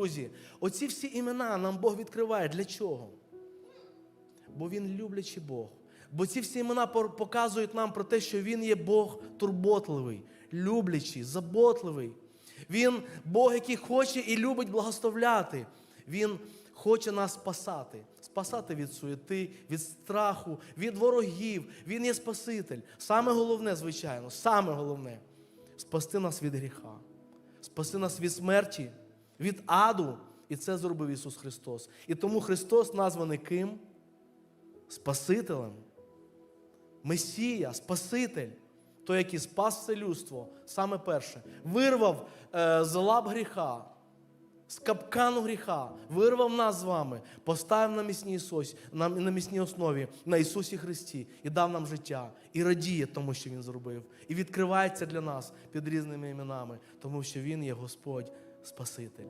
друзі, оці всі імена нам Бог відкриває. Для чого? Бо Він люблячий Бог. Бо ці всі імена показують нам про те, що Він є Бог турботливий, люблячий, заботливий. Він Бог, який хоче і любить благословляти. Він хоче нас спасати, спасати від суєти, від страху, від ворогів. Він є Спаситель. Саме головне, звичайно, саме головне спасти нас від гріха, спасти нас від смерті, від аду. І це зробив Ісус Христос. І тому Христос названий ким? Спасителем. Месія, Спаситель, той, який спас це людство, саме перше, вирвав е, з лап гріха, з капкану гріха, вирвав нас з вами, поставив на міцній, Ісусі, на, на міцній основі на Ісусі Христі і дав нам життя, і радіє тому, що Він зробив, і відкривається для нас під різними іменами, тому що Він є Господь Спаситель.